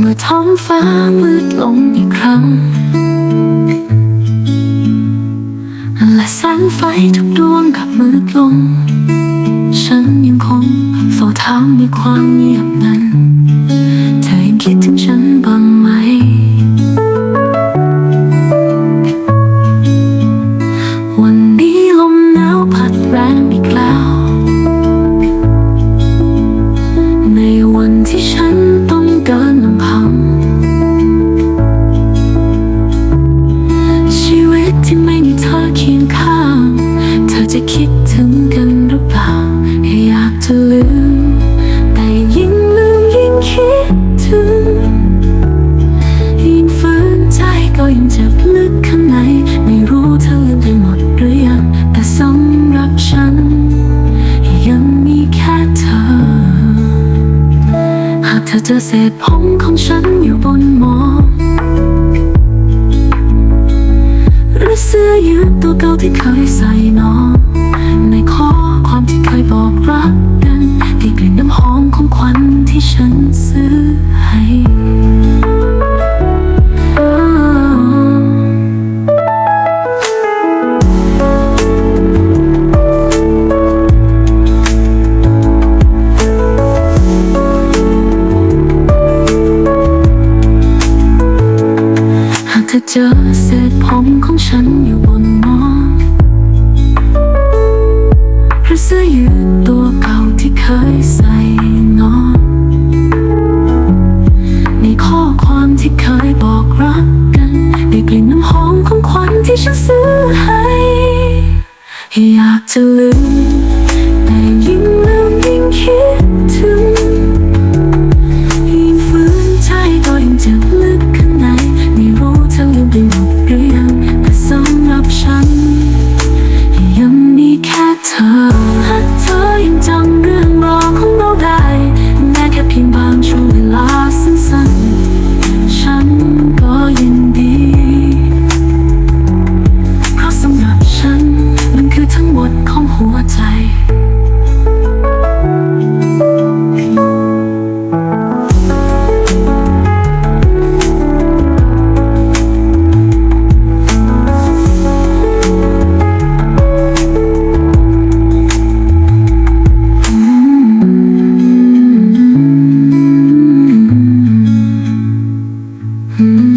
เมื่อท้องฟ้ามืดลงอีกครั้ง และแสงไฟทุกดวงกลับมืดลง ฉันยังคงเฝ้าถามในความเงียบนั้น จอเศษผมของฉันอยู่บนหมอนหรือเสื้อยืดตัวเก่าที่เคยใส่นอนในข้อความที่เคยบอกรักกันที่กลิ่นน้ำหอมของควันที่ฉัน เจอเศษผมของฉันอยู่บนหมอนหรือเสื้อยืดตัวเก่าที่เคยใส่นอน ในข้อความที่เคยบอกรักกันในกลิ่นน้ำหอมของควันที่ฉันซื้อให้ อยากจะลืมแต่ยิ่งลืมยิ่งคิด Mm-hmm.